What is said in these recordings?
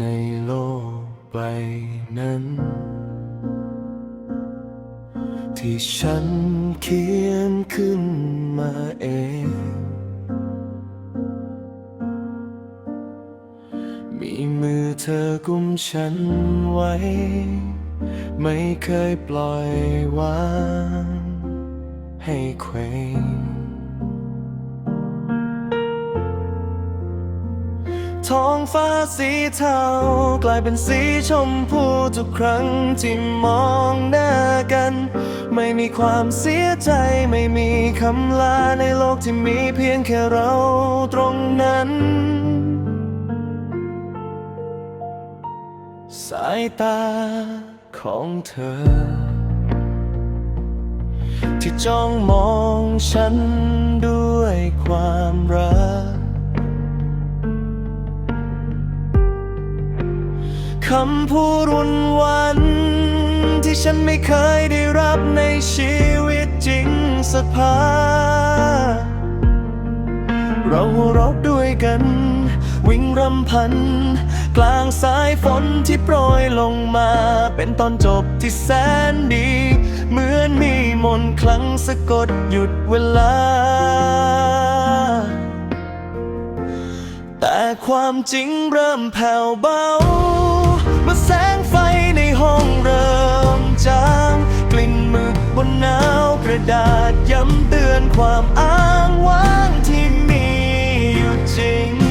ในโลกใบนั้น ที่ฉันเขียนขึ้นมาเอง มีมือเธอกุมฉันไว้ ไม่เคยปล่อยวาง ให้เคว้ง ท้องฟ้าสีเทากลายเป็นสีชมพูทุกครั้งที่มองหน้ากัน ไม่มีความเสียใจไม่มีคำลาในโลกที่มีเพียงแค่เราตรงนั้น สายตาของเธอ ที่จ้องมองฉันด้วยความรัก คำพูดรุนวัน ที่ฉันไม่เคยได้รับในชีวิตจริงสักพาเราเรบด้วยกัน วิ่งรำพัน กลางสายฝนที่โปรยลงมา เป็นตอนจบที่แสนดี เหมือนมีมนคลังสะกดหยุดเวลาแต่ความจริงเริ่มแผ่วเบา มื่อแสงไฟในห้องเริ่มจางกลิ่นมึกบนหนาวกระดาษย้ำเตือนความอ้างว้างที่มีอยู่จริง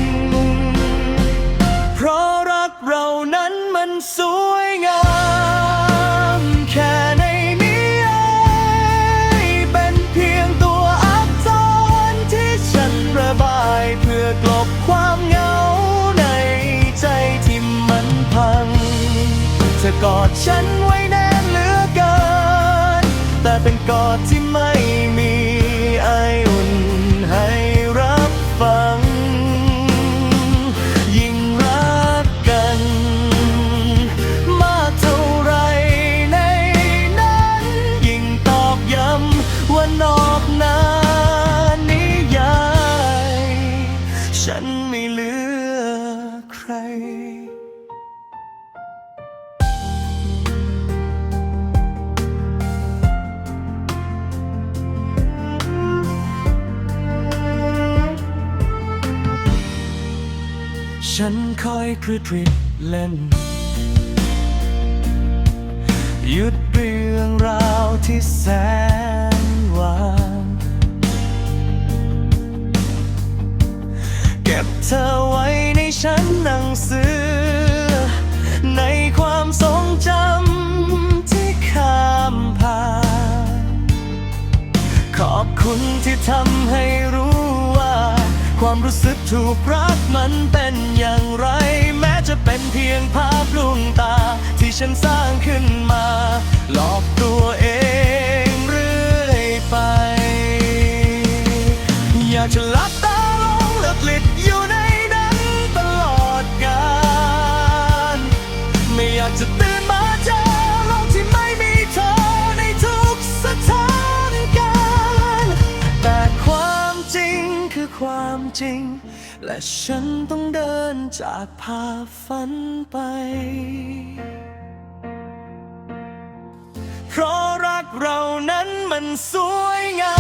ธอกอดฉันไว้แน่นเหลือเกิน แต่เป็นกอดที่ไม่มีไออุ่นให้รับฟัง ยิ่งรักกัน มากเท่าไรในนั้น ยิ่งตอกย้ำว่านอกนานิยาย ฉันไม่เหลือใคร ฉันคอยคลืดคลิดเล่น หยุดเรื่องราวที่แสนหวานเก็บเธอไว้ในชั้นหนังสือ ในความทรงจำที่ข้ามผ่าน ขอบคุณที่ทำให้รู้ ความรู้สึกถูกรักมันเป็นอย่างไร แม้จะเป็นเพียงภาพลวงตา ที่ฉันสร้างขึ้นมา หลอกตัวเองเรื่อยไป อยากจะลับตาลงและกลิดอยู่ในนั้นตลอดกาลไม่อยากจะตื่นมา จริง และฉันต้องเดินจากภาพฝันไป เพราะรักเรานั้นมันสวยงาม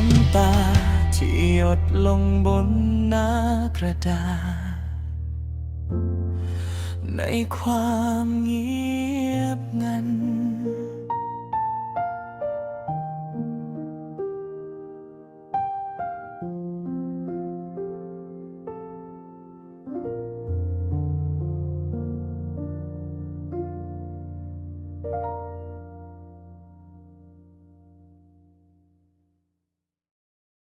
น้ำตา ที่หยดลงบนหน้ากระดาษ ในความเงียบงัน